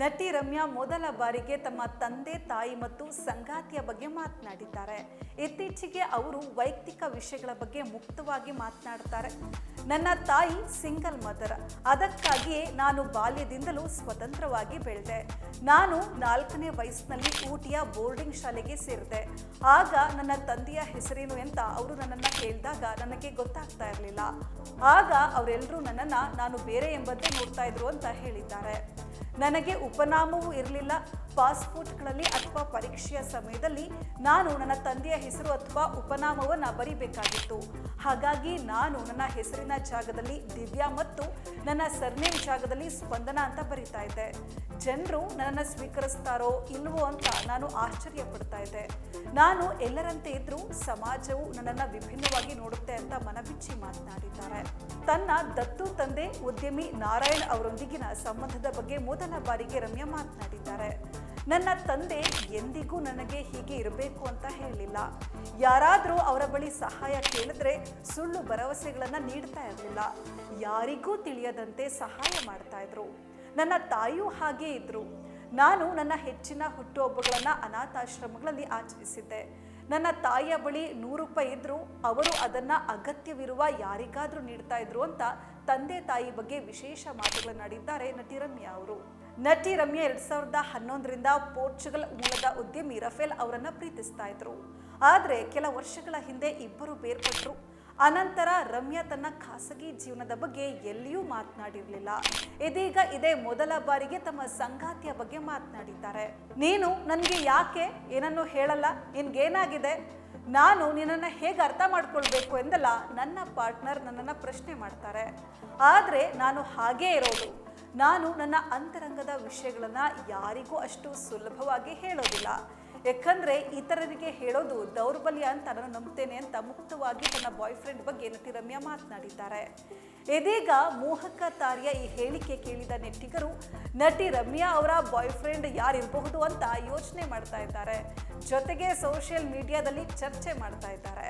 ನಟಿ ರಮ್ಯಾ ಮೊದಲ ಬಾರಿಗೆ ತಮ್ಮ ತಂದೆ, ತಾಯಿ ಮತ್ತು ಸಂಗಾತಿಯ ಬಗ್ಗೆ ಮಾತನಾಡಿದ್ದಾರೆ. ಇತ್ತೀಚೆಗೆ ಅವರು ವೈಯಕ್ತಿಕ ವಿಷಯಗಳ ಬಗ್ಗೆ ಮುಕ್ತವಾಗಿ ಮಾತನಾಡ್ತಾರೆ. ನನ್ನ ತಾಯಿ ಸಿಂಗಲ್ ಮದರ್. ಅದಕ್ಕಾಗಿಯೇ ನಾನು ಬಾಲ್ಯದಿಂದಲೂ ಸ್ವತಂತ್ರವಾಗಿ ಬೆಳೆದೆ. ನಾನು ನಾಲ್ಕನೇ ವಯಸ್ಸಿನಲ್ಲಿ ಊಟಿಯ ಬೋರ್ಡಿಂಗ್ ಶಾಲೆಗೆ ಸೇರಿದೆ. ಆಗ ನನ್ನ ತಂದೆಯ ಹೆಸರೇನು ಅಂತ ಅವರು ನನ್ನನ್ನು ಕೇಳಿದಾಗ ನನಗೆ ಗೊತ್ತಾಗ್ತಾ ಇರಲಿಲ್ಲ. ಆಗ ಅವರೆಲ್ಲರೂ ನನ್ನನ್ನು ನಾನು ಬೇರೆ ಎಂಬಂತೆ ನೋಡ್ತಾ ಇದ್ರು ಅಂತ ಹೇಳಿದ್ದಾರೆ. ನನಗೆ ಉಪನಾಮವೂ ಇರಲಿಲ್ಲ. ಪಾಸ್ಪೋರ್ಟ್ಗಳಲ್ಲಿ ಅಥವಾ ಪರೀಕ್ಷೆಯ ಸಮಯದಲ್ಲಿ ನಾನು ನನ್ನ ತಂದೆಯ ಹೆಸರು ಅಥವಾ ಉಪನಾಮವನ್ನು ಬರಿಬೇಕಾಗಿತ್ತು. ಹಾಗಾಗಿ ನಾನು ನನ್ನ ಹೆಸರಿನ ಜಾಗದಲ್ಲಿ ದಿವ್ಯಾ ಮತ್ತು ನನ್ನ ಸರ್ನೇಮ್ ಜಾಗದಲ್ಲಿ ಸ್ಪಂದನ ಅಂತ ಬರಿತಾ ಇದ್ದೆ. ಜನರು ನನ್ನನ್ನು ಸ್ವೀಕರಿಸ್ತಾರೋ ಇಲ್ವೋ ಅಂತ ನಾನು ಆಶ್ಚರ್ಯ ಪಡ್ತಾ ಇದ್ದೆ. ನಾನು ಎಲ್ಲರಂತೆ ಇದ್ರೂ ಸಮಾಜವು ನನ್ನನ್ನು ವಿಭಿನ್ನವಾಗಿ ನೋಡುತ್ತೆ ಅಂತ ಮನಬಿಚ್ಚಿ ಮಾತನಾಡಿದ್ದಾರೆ. ತನ್ನ ದತ್ತು ತಂದೆ ಉದ್ಯಮಿ ನಾರಾಯಣ್ ಅವರೊಂದಿಗಿನ ಸಂಬಂಧದ ಬಗ್ಗೆ ಮೊದಲ ಬಾರಿಗೆ ರಮ್ಯಾ ಮಾತನಾಡಿದ್ದಾರೆ. ನನ್ನ ತಂದೆ ಎಂದಿಗೂ ನನಗೆ ಹೀಗೆ ಇರಬೇಕು ಅಂತ ಹೇಳಲಿಲ್ಲ ಯಾರಾದರೂ ಅವರ ಬಳಿ ಸಹಾಯ ಕೇಳಿದ್ರೆ ಸುಳ್ಳು ಭರವಸೆಗಳನ್ನು ನೀಡ್ತಾ ಇರಲಿಲ್ಲ. ಯಾರಿಗೂ ತಿಳಿಯದಂತೆ ಸಹಾಯ ಮಾಡ್ತಾ ಇದ್ರು. ನನ್ನ ತಾಯಿಯೂ ಹಾಗೇ ಇದ್ರು. ನಾನು ನನ್ನ ಹೆಚ್ಚಿನ ಹುಟ್ಟುಹಬ್ಬಗಳನ್ನು ಅನಾಥಾಶ್ರಮಗಳಲ್ಲಿ ಆಚರಿಸಿದ್ದೆ. ನನ್ನ ತಾಯಿಯ ಬಳಿ ನೂರು ರೂಪಾಯಿ ಇದ್ರು. ಅವರು ಅದನ್ನ ಅಗತ್ಯವಿರುವ ಯಾರಿಗಾದ್ರೂ ನೀಡ್ತಾ ಇದ್ರು ಅಂತ ತಂದೆ ತಾಯಿ ಬಗ್ಗೆ ವಿಶೇಷ ಮಾತುಗಳನ್ನಾಡಿದ್ದಾರೆ ನಟಿ ರಮ್ಯಾ ಅವರು. ನಟಿ ರಮ್ಯಾ ಎರಡ್ ಸಾವಿರದ ಹನ್ನೊಂದರಿಂದ ಪೋರ್ಚುಗಲ್ ಮೂಲದ ಉದ್ಯಮಿ ರಫೇಲ್ ಅವರನ್ನ ಪ್ರೀತಿಸ್ತಾ ಇದ್ರು. ಆದ್ರೆ ಕೆಲ ವರ್ಷಗಳ ಹಿಂದೆ ಇಬ್ಬರು ಬೇರ್ಪಟ್ಟರು ಅನಂತರ ರಮ್ಯಾ ತನ್ನ ಖಾಸಗಿ ಜೀವನದ ಬಗ್ಗೆ ಎಲ್ಲಿಯೂ ಮಾತನಾಡಿರಲಿಲ್ಲ. ಇದೀಗ ಇದೇ ಮೊದಲ ಬಾರಿಗೆ ತಮ್ಮ ಸಂಗಾತಿಯ ಬಗ್ಗೆ ಮಾತನಾಡಿದ್ದಾರೆ. ನೀನು ನನಗೆ ಯಾಕೆ ಏನನ್ನು ಹೇಳಲ್ಲ? ನಿನ್ಗೇನಾಗಿದೆ? ನಾನು ನಿನ್ನನ್ನು ಹೇಗೆ ಅರ್ಥ ಮಾಡ್ಕೊಳ್ಬೇಕು ಎಂದಲ್ಲ, ನನ್ನ ಪಾರ್ಟ್ನರ್ ನನ್ನನ್ನು ಪ್ರಶ್ನೆ ಮಾಡ್ತಾರೆ. ಆದರೆ ನಾನು ಹಾಗೇ ಇರೋದು. ನಾನು ನನ್ನ ಅಂತರಂಗದ ವಿಷಯಗಳನ್ನು ಯಾರಿಗೂ ಅಷ್ಟು ಸುಲಭವಾಗಿ ಹೇಳೋದಿಲ್ಲ. ಯಾಕಂದ್ರೆ ಇತರರಿಗೆ ಹೇಳೋದು ದೌರ್ಬಲ್ಯ ಅಂತ ನಾನು ನಂಬ್ತೇನೆ ಅಂತ ಮುಕ್ತವಾಗಿ ತನ್ನ ಬಾಯ್ ಫ್ರೆಂಡ್ ಬಗ್ಗೆ ನಟಿ ರಮ್ಯಾ ಮಾತನಾಡಿದ್ದಾರೆ. ಇದೀಗ ಮೋಹಕ ತಾರಿಯ ಈ ಹೇಳಿಕೆ ಕೇಳಿದ ನೆಟ್ಟಿಗರು ನಟಿ ರಮ್ಯಾ ಅವರ ಬಾಯ್ ಫ್ರೆಂಡ್ ಯಾರಿರಬಹುದು ಅಂತ ಯೋಚನೆ ಮಾಡ್ತಾ ಇದ್ದಾರೆ. ಜೊತೆಗೆ ಸೋಷಿಯಲ್ ಮೀಡಿಯಾದಲ್ಲಿ ಚರ್ಚೆ ಮಾಡ್ತಾ ಇದ್ದಾರೆ.